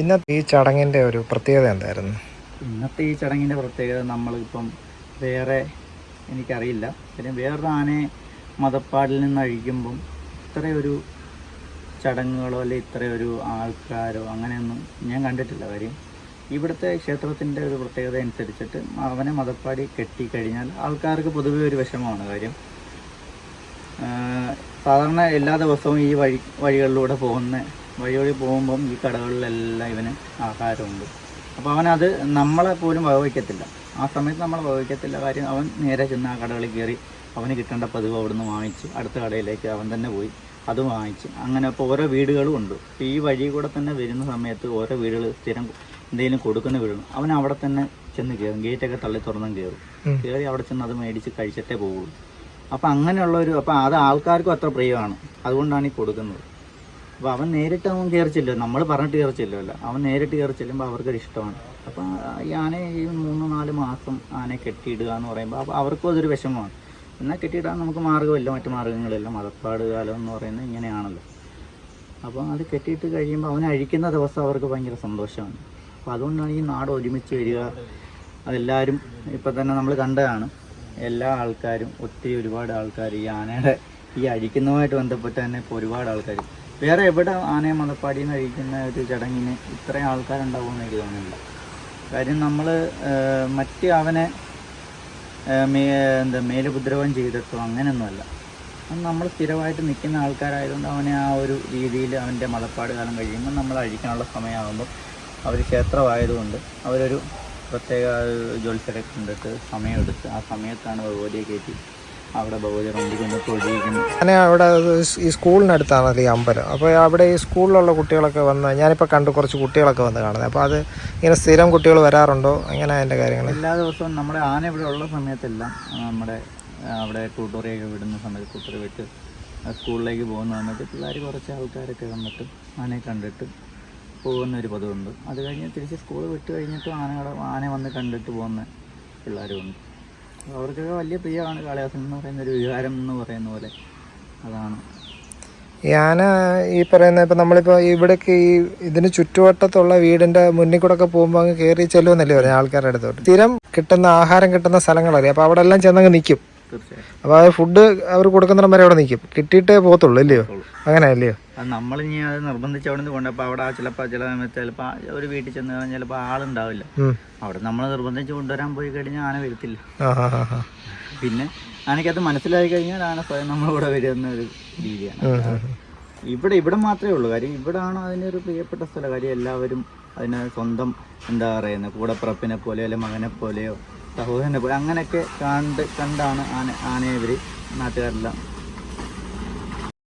ഇന്നത്തെ ഈ ചടങ്ങിന്റെ ഒരു പ്രത്യേകത എന്തായിരുന്നു? ഇന്നത്തെ ഈ ചടങ്ങിന്റെ പ്രത്യേകത നമ്മളിപ്പം വേറെ എനിക്കറിയില്ല. പിന്നെ വേറൊരു ആനയെ മതപ്പാടിൽ നിന്ന് അഴിക്കുമ്പം ഇത്രയൊരു ചടങ്ങുകളോ അല്ലെ ഇത്രയൊരു ആൾക്കാരോ അങ്ങനെയൊന്നും ഞാൻ കണ്ടിട്ടില്ല കാര്യം. ഇവിടുത്തെ ക്ഷേത്രത്തിന്റെ ഒരു പ്രത്യേകത അനുസരിച്ചിട്ട് അവനെ മതപ്പാടി കെട്ടിക്കഴിഞ്ഞാൽ ആൾക്കാർക്ക് പൊതുവേ ഒരു വിഷമമാണ് കാര്യം. സാധാരണ എല്ലാ ദിവസവും ഈ വഴി വഴികളിലൂടെ പോകുന്ന വഴി വഴി പോകുമ്പം ഈ കടകളിലെല്ലാം ഇവന് ആഹാരമുണ്ട്. അപ്പോൾ അവനത് നമ്മളെ പോലും വകവയ്ക്കത്തില്ല. ആ സമയത്ത് നമ്മൾ വകവയ്ക്കത്തില്ല. കാര്യം അവൻ നേരെ ചെന്ന് ആ കടകളിൽ കയറി അവന് കിട്ടേണ്ട പതിവ് അവിടുന്ന് വാങ്ങിച്ച് അടുത്ത കടയിലേക്ക് അവൻ തന്നെ പോയി അത് വാങ്ങിച്ച്. അങ്ങനെ ഇപ്പോൾ ഓരോ വീടുകളും ഉണ്ട്. ഇപ്പോൾ ഈ വഴി കൂടെ തന്നെ വരുന്ന സമയത്ത് ഓരോ വീടുകൾ സ്ഥിരം എന്തെങ്കിലും കൊടുക്കുന്ന വീടുകൾ. അവൻ അവിടെ തന്നെ ചെന്ന് കയറും. ഗേറ്റൊക്കെ തള്ളി തുറന്നും കയറും. കയറി അവിടെ ചെന്ന് അത് മേടിച്ച് കഴിച്ചിട്ടേ പോവുള്ളൂ. അപ്പം അങ്ങനെയുള്ള ഒരു അപ്പം അത് ആൾക്കാർക്കും അത്ര പ്രിയമാണ്. അതുകൊണ്ടാണ് ഈ കൊടുക്കുന്നത്. അപ്പോൾ അവൻ നേരിട്ട് അവൻ കയറിച്ചില്ലോ നമ്മൾ പറഞ്ഞിട്ട് കയറിച്ചില്ലല്ലോ അവൻ നേരിട്ട് കയറി ചെല്ലുമ്പോൾ അവർക്കൊരു ഇഷ്ടമാണ്. അപ്പം ഈ ആനയെ ഈ മൂന്ന് നാല് മാസം ആനയെ കെട്ടിയിടുക എന്ന് പറയുമ്പോൾ അപ്പോൾ അവർക്കും അതൊരു വിഷമമാണ്. എന്നാൽ കെട്ടിയിടാൻ നമുക്ക് മാർഗമില്ല മറ്റു മാർഗങ്ങളില്ല. മതപ്പാട് കാലം എന്ന് പറയുന്നത് ഇങ്ങനെയാണല്ലോ. അപ്പോൾ അത് കെട്ടിയിട്ട് കഴിയുമ്പോൾ അവനെ അഴിക്കുന്ന ദിവസം അവർക്ക് ഭയങ്കര സന്തോഷമാണ്. അപ്പോൾ അതുകൊണ്ടാണ് ഈ നാട് ഒരുമിച്ച് വരിക. അതെല്ലാവരും ഇപ്പം തന്നെ നമ്മൾ കണ്ടതാണ്. എല്ലാ ആൾക്കാരും ഒത്തിരി ഒരുപാട് ആൾക്കാർ ഈ ആനയുടെ ഈ അഴിക്കുന്നതുമായിട്ട് ബന്ധപ്പെട്ട് തന്നെ ഇപ്പോൾ ഒരുപാട് ആൾക്കാർ വേറെ എവിടെ ആനയെ മതപ്പാടിയിൽ നിന്ന് അഴിക്കുന്ന ഒരു ചടങ്ങിന് ഇത്രയും ആൾക്കാരുണ്ടാവുമെന്ന് എനിക്ക് തോന്നുന്നില്ല. കാര്യം നമ്മൾ മറ്റ് അവനെ മേ എന്താ മേലുപദ്രവം ചെയ്തിട്ടോ അങ്ങനെയൊന്നുമല്ല. നമ്മൾ സ്ഥിരമായിട്ട് നിൽക്കുന്ന ആൾക്കാരായതുകൊണ്ട് അവനെ ആ ഒരു രീതിയിൽ അവന്റെ മതപ്പാട് കാലം കഴിയുമ്പോൾ നമ്മൾ അഴിക്കാനുള്ള സമയമാകുമ്പോൾ അവർ ക്ഷേത്രമായതുകൊണ്ട് അവരൊരു പ്രത്യേക ജോലിസ്ഥലൊക്കെ കണ്ടിട്ട് സമയമെടുത്ത് ആ സമയത്താണ് ഭഗവതിയെ കയറ്റി അവിടെ തൊഴിയിക്കുന്നു അവിടെ ഈ സ്കൂളിനടുത്താണ് ഈ അമ്പലം. അപ്പോൾ അവിടെ ഈ സ്കൂളിലുള്ള കുട്ടികളൊക്കെ വന്ന് ഞാനിപ്പോൾ കണ്ടു കുറച്ച് കുട്ടികളൊക്കെ വന്ന് കാണുന്നത് അപ്പോൾ അത് ഇങ്ങനെ സ്ഥിരം കുട്ടികൾ വരാറുണ്ടോ? അങ്ങനെ അതിന്റെ കാര്യങ്ങൾ എല്ലാ ദിവസവും നമ്മുടെ ആന ഇവിടെ ഉള്ള സമയത്തെല്ലാം നമ്മുടെ അവിടെ ട്യൂട്ടോറിയൊക്കെ വിടുന്ന സമയത്ത് ട്യൂട്ടറി വിട്ട് സ്കൂളിലേക്ക് പോകുന്ന സമയത്ത് പിള്ളേർ കുറച്ച് ആൾക്കാരൊക്കെ വന്നിട്ട് ആനയെ കണ്ടിട്ട് പോകുന്ന ഒരു പതിവുണ്ട്. അത് കഴിഞ്ഞ് തിരിച്ച് സ്കൂൾ വിട്ട് കഴിഞ്ഞിട്ട് ആനകളെ ആന വന്ന് കണ്ടിട്ട് പോകുന്ന പിള്ളേരുമുണ്ട്. അവർക്കൊക്കെ വലിയ പ്രിയമാണ് കാളിദാസൻ എന്ന് പറയുന്ന ഒരു വികാരം എന്ന് പറയുന്ന പോലെ. അതാണ്. ഈ ഈ പറയുന്ന ഇപ്പം നമ്മളിപ്പോൾ ഇവിടേക്ക് ഈ ഇതിന് ചുറ്റുവട്ടത്തുള്ള വീടിന്റെ മുന്നിൽ കൂടെ ഒക്കെ പോകുമ്പോൾ അങ്ങ് കയറി ചെല്ലുമെന്നല്ലേ പറഞ്ഞ ആൾക്കാരുടെ അടുത്തോട്ട്. സ്ഥിരം കിട്ടുന്ന ആഹാരം കിട്ടുന്ന സ്ഥലങ്ങളറിയാം അപ്പോൾ അവിടെ എല്ലാം ചെന്നങ്ങ് നിൽക്കും അപ്പോൾ ആ ഫുഡ് അവർ കൊടുക്കുന്നിടം വരെ അവിടെ നിൽക്കും കിട്ടിയിട്ടേ പോകത്തുള്ളൂ അല്ലയോ അങ്ങനെ അല്ലയോ അത് നമ്മൾ ഇനി അത് നിർബന്ധിച്ച് അവിടെ നിന്ന് കൊണ്ടപ്പോൾ അവിടെ ചിലപ്പോൾ ചില സമയത്ത് ചിലപ്പോൾ ഒരു വീട്ടിൽ ചെന്ന് കഴിഞ്ഞാൽ ചിലപ്പോൾ ആളുണ്ടാവില്ല. അവിടെ നമ്മൾ നിർബന്ധിച്ച് കൊണ്ടുവരാൻ പോയി കഴിഞ്ഞാൽ ആന വരത്തില്ല. പിന്നെ ആനയ്ക്കത് മനസ്സിലായി കഴിഞ്ഞാൽ ആന സ്വയം നമ്മളിവിടെ വരുന്ന ഒരു രീതിയാണ്. ഇവിടെ ഇവിടെ മാത്രമേ ഉള്ളൂ. കാര്യം ഇവിടാണ് ഒരു പ്രിയപ്പെട്ട സ്ഥലം. കാര്യം എല്ലാവരും അതിനെ സ്വന്തം എന്താ പറയുന്നത്? കൂടപ്പിറപ്പിനെ പോലെയോ അല്ലെ മകനെ പോലെയോ സഹോദരനെ പോലെ അങ്ങനെയൊക്കെ കണ്ട് കണ്ടാണ് ആന ആനയെ ഇവർ നാട്ടുകാരെല്ലാം